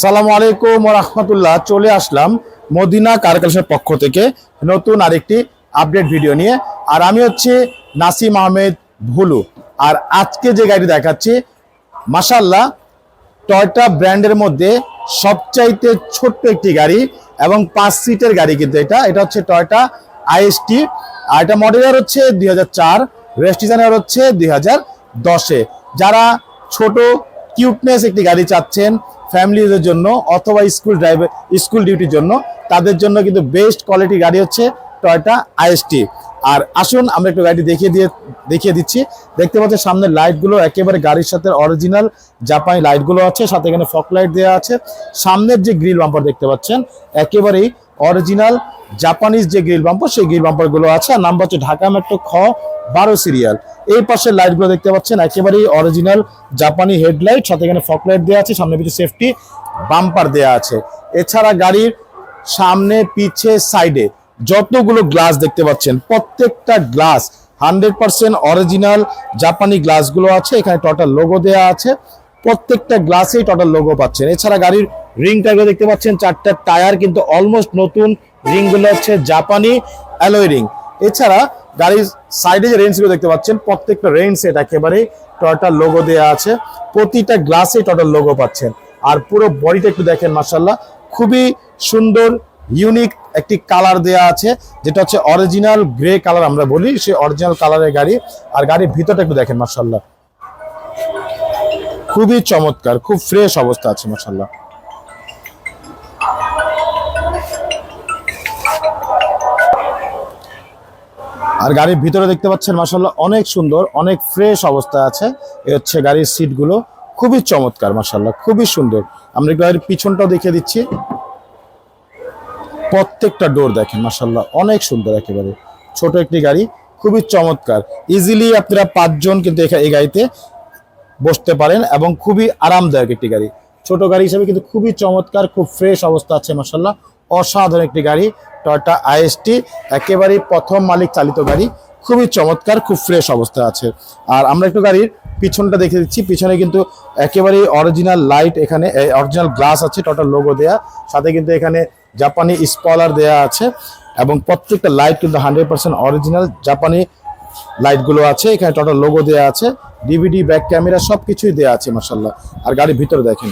সালামু আলাইকুম রহমতুল্লাহ। চলে আসলাম মদিনা কারকালসের পক্ষ থেকে নতুন আরেকটি আপডেট ভিডিও নিয়ে। আর আমি হচ্ছে নাসিম আহমেদ ভুলু। আর আজকে যে গাড়ি দেখাচ্ছি মাসাল্লাহ টয়টা ব্র্যান্ডের মধ্যে সবচাইতে ছোট্ট একটি গাড়ি এবং পাঁচ সিটের গাড়ি কিন্তু এটা। এটা হচ্ছে টয়টা আইএসটি আর এটা মডেলার হচ্ছে দুই হাজার চার রেজিস্ট্রেশনের হচ্ছে দুই হাজার দশে। যারা ছোট কিউটনেস একটি গাড়ি চাচ্ছেন ফ্যামিলিদের জন্য অথবা স্কুল ড্রাইভার, স্কুল ডিউটির জন্য, তাদের জন্য কিন্তু বেস্ট কোয়ালিটি গাড়ি হচ্ছে টয়টা আইএসটি। আর আসুন, আমরা একটু গাড়ি দেখিয়ে দিয়ে, দেখিয়ে দিচ্ছি। দেখতে পাচ্ছেন সামনের লাইটগুলো একেবারে গাড়ির সাথে অরিজিনাল জাপানি লাইটগুলো আছে, সাথে এখানে ফক লাইট দেওয়া আছে। সামনের যে গ্রিল বাম্পার দেখতে পাচ্ছেন, একেবারেই অরিজিনাল জাপানিজ যে গ্রিল বাম্পার, সেই গ্রিল বাম্পারগুলো আছে। আর নাম্বার হচ্ছে ঢাকা মেট্রো খ বারো সিরিয়াল। এই পাশের লাইটগুলো দেখতে পাচ্ছেন, একেবারেই অরিজিনাল জাপানি হেডলাইট সাথে এখানে ফক লাইট দেওয়া আছে, সামনে পিছনে সেফটি বাম্পার দেওয়া আছে। এছাড়া গাড়ির সামনে, পিছে সাইডে যতগুলো গ্লাস দেখতে পাচ্ছেন, প্রত্যেকটা গ্লাস হান্ড্রেড পার্সেন্ট অরিজিনাল জাপানি গ্লাসগুলো আছে। এখানে টোটাল লোগো দেওয়া আছে। প্রত্যেকটা গ্লাসেই টোটাল লোগো পাচ্ছেন। এছাড়া গাড়ির রিং টাইপের দেখতে পাচ্ছেন, চারটা টায়ার কিন্তু অলমোস্ট নতুন রিংগুলো হচ্ছে জাপানি অ্যালয় রিং। এছাড়া গাড়ির সাইডে যে রেঞ্জগুলো দেখতে পাচ্ছেন, প্রত্যেকটা রেঞ্জ এটা একেবারে টোটাল লোগো দেওয়া আছে। প্রতিটা গ্লাসে টোটাল লোগো পাচ্ছেন। আর পুরো বডিটা একটু দেখেন মার্শাল্লাহ খুবই সুন্দর ইউনিক একটি কালার দেয়া আছে, যেটা হচ্ছে অরিজিনাল গ্রে কালার আমরা বলি সে অরিজিনাল কালারের গাড়ি। আর গাড়ির ভিতরটা একটু দেখেন মার্শাল্লাহ খুবই চমৎকার, খুব ফ্রেশ অবস্থা আছে মার্শাল্লাহ আর গাড়ির ভিতরে দেখতে পাচ্ছেন মাসাল্লাহ অনেক সুন্দর, অনেক ফ্রেশ অবস্থা আছে। এ হচ্ছে গাড়ির সিটগুলো খুবই চমৎকার মাসাল্লাহ খুবই সুন্দর। আমরা গাড়ির পিছনটাও দেখিয়ে দিচ্ছি। প্রত্যেকটা ডোর দেখেন মাসাল্লাহ অনেক সুন্দর একেবারে। ছোট একটি গাড়ি, খুবই চমৎকার। ইজিলি আপনারা পাঁচজন কিন্তু এই গাড়িতে বসতে পারেন এবং খুবই আরামদায়ক একটি গাড়ি। ছোট গাড়ি হিসেবে কিন্তু খুবই চমৎকার, খুব ফ্রেশ অবস্থা আছে মাসাল্লাহ অসাধারণ একটি গাড়ি। টয়টা আইএসটি, একেবারেই প্রথম মালিক চালিত গাড়ি, খুবই চমৎকার, খুব ফ্রেশ অবস্থা আছে। আর আমরা একটু গাড়ির পিছনটা দেখে দিচ্ছি, পিছনে কিন্তু একেবারেই অরিজিনাল লাইট এখানে অরিজিনাল গ্লাস আছে টোটাল লোগো দেয়া। সাথে কিন্তু এখানে জাপানি স্পলার দেয়া আছে, এবং প্রত্যেকটা লাইট কিন্তু হান্ড্রেড পার্সেন্ট অরিজিনাল জাপানি লাইটগুলো আছে, এখানে টোটাল লোগো দেওয়া আছে ডিভিডি ব্যাক ক্যামেরা সব কিছুই দেওয়া আছে মাসাল্লাহ আর গাড়ির ভিতরে দেখেন,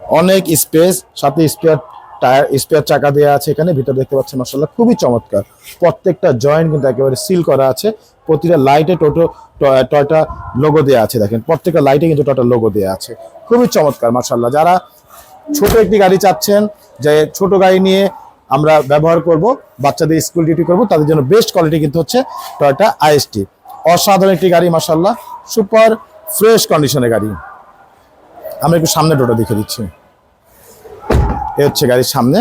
অনেক স্পেস সাথে স্পেয়ার টায়ার স্পেয়ার চাকা দেওয়া আছে এখানে। ভিতরে দেখতে পাচ্ছেন মাসাল্লাহ খুবই চমৎকার। প্রত্যেকটা জয়েন্ট কিন্তু একেবারে সিল করা আছে। প্রতিটা লাইটে টোটো টয়টা লোগো দেওয়া আছে, দেখেন। প্রত্যেকটা লাইটে কিন্তু টয়টা লোগো দেওয়া আছে। খুবই চমৎকার মাসাল্লাহ যারা ছোট একটি গাড়ি চাচ্ছেন, যে ছোট গাড়ি নিয়ে আমরা ব্যবহার করব, বাচ্চাদের স্কুল ডিউটি করব, তাদের জন্য বেস্ট কোয়ালিটি কিন্তু হচ্ছে টয়টা আইএসটি অসাধারণ একটি গাড়ি মাসাল্লাহ সুপার ফ্রেশ কন্ডিশনের গাড়ি। আমি একটু সামনে ডোটা দেখে দিচ্ছি। এ হচ্ছে গাড়ির সামনে।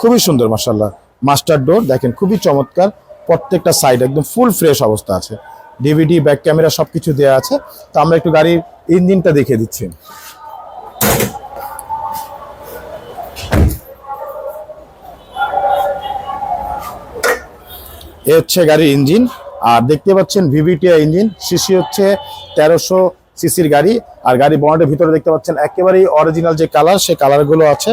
খুবই সুন্দর মাসাল্লাহ মাস্টার ডোর দেখেন, খুবই চমৎকার। প্রত্যেকটা সাইড একদম ফুল ফ্রেশ অবস্থা আছে। ডিভিডি ব্যাক ক্যামেরা সব কিছু দেওয়া আছে। তো আমরা একটু গাড়ির ইঞ্জিনটা দেখিয়ে দিচ্ছি। এ হচ্ছে গাড়ির ইঞ্জিন। আর দেখতে পাচ্ছেন ভিভিটিআই ইঞ্জিন। সিসি হচ্ছে তেরোশো সিসির গাড়ি আর গাড়ি বনেটের ভিতরে দেখতে পাচ্ছেন একেবারেই অরিজিনাল যে কালার সেই কালারগুলো আছে।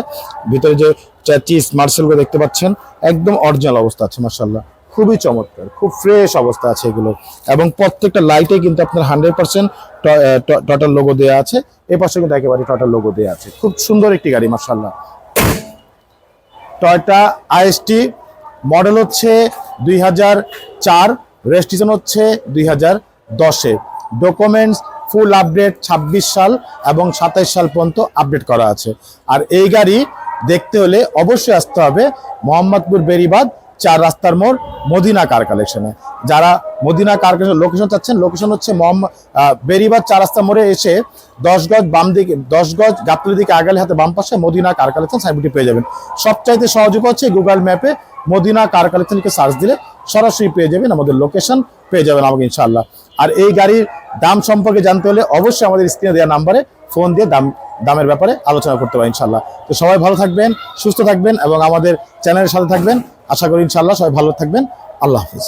ভিতরে যে চ্যাচিস মার্সেলগুলো দেখতে পাচ্ছেন, একদম অরিজিনাল অবস্থা আছে মার্শাল্লাহ খুবই চমৎকার, খুব ফ্রেশ অবস্থা আছে এগুলো। এবং প্রত্যেকটা লাইটে কিন্তু আপনার হান্ড্রেড পার্সেন্ট টোটাল লোগো দেওয়া আছে। এ পাশে কিন্তু একেবারে টোটাল লোগো দেওয়া আছে। খুব সুন্দর একটি গাড়ি মার্শাল্লাহ টয়টা আইএসটি মডেল হচ্ছে দুই হাজার চার রেজিস্ট্রেশন হচ্ছে দুই হাজার দশে। ডকুমেন্টস ফুল আপডেট ছাব্বিশ সাল এবং সাতাইশ সাল পর্যন্ত আপডেট করা আছে। আর এই গাড়ি দেখতে হলে অবশ্যই আসতে হবে মোহাম্মদপুর বেরিবাদ চার রাস্তার মোড় মদিনা কার কালেকশনে যারা মদিনা কার কালেকশন লোকেশন চাচ্ছেন লোকেশন হচ্ছে মোহাম্মদ বেরিবাদ চার রাস্তার মোড়ে এসে দশ গজ বাম দিকে, দশ গজ গাবতলি দিকে আগালে হাতে বাম পাশে মদিনা কার কালেকশন সাইনবোর্ডটি পেয়ে যাবেন। সবচাইতে সহযোগ হচ্ছে গুগল ম্যাপে মদিনা কার কালেকশনকে সার্চ দিলে সরাসরি পেয়ে যাবেন, আমাদের লোকেশন পেয়ে যাবেন আমাকে ইনশাল্লাহ আর এই গাড়ির দাম সম্পর্কে জানতে হলে অবশ্যই আমাদের স্ক্রিনে দেওয়া নাম্বারে ফোন দিয়ে দাম, দামের ব্যাপারে আলোচনা করতে পারেন ইনশাল্লাহ তো সবাই ভালো থাকবেন, সুস্থ থাকবেন এবং আমাদের চ্যানেলের সাথে থাকবেন। আশা করি ইনশাল্লাহ সবাই ভালো থাকবেন। আল্লাহ হাফিজ।